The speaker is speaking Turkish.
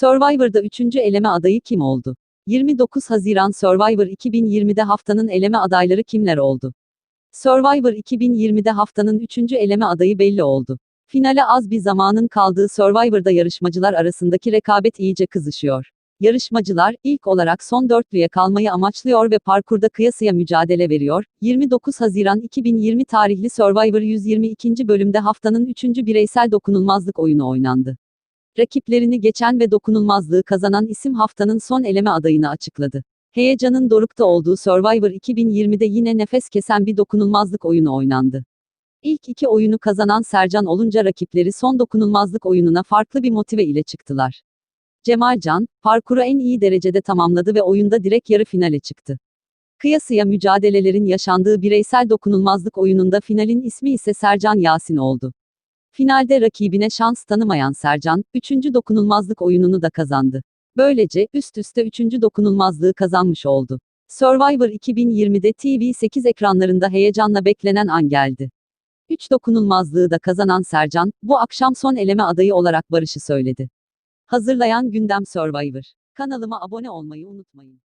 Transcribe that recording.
Survivor'da 3. eleme adayı kim oldu? 29 Haziran Survivor 2020'de haftanın eleme adayları kimler oldu? Survivor 2020'de haftanın 3. eleme adayı belli oldu. Finale az bir zamanın kaldığı Survivor'da yarışmacılar arasındaki rekabet iyice kızışıyor. Yarışmacılar, ilk olarak son dörtlüye kalmayı amaçlıyor ve parkurda kıyasıya mücadele veriyor. 29 Haziran 2020 tarihli Survivor 122. bölümde haftanın 3. bireysel dokunulmazlık oyunu oynandı. Rakiplerini geçen ve dokunulmazlığı kazanan isim haftanın son eleme adayını açıkladı. Heyecanın dorukta olduğu Survivor 2020'de yine nefes kesen bir dokunulmazlık oyunu oynandı. İlk iki oyunu kazanan Sercan olunca rakipleri son dokunulmazlık oyununa farklı bir motive ile çıktılar. Cemalcan, parkuru en iyi derecede tamamladı ve oyunda direkt yarı finale çıktı. Kıyasıya mücadelelerin yaşandığı bireysel dokunulmazlık oyununda finalin ismi ise Sercan Yasin oldu. Finalde rakibine şans tanımayan Sercan, 3. dokunulmazlık oyununu da kazandı. Böylece, üst üste 3. dokunulmazlığı kazanmış oldu. Survivor 2020'de TV8 ekranlarında heyecanla beklenen an geldi. 3 dokunulmazlığı da kazanan Sercan, bu akşam son eleme adayı olarak Barış'ı söyledi. Hazırlayan Gündem Survivor. Kanalıma abone olmayı unutmayın.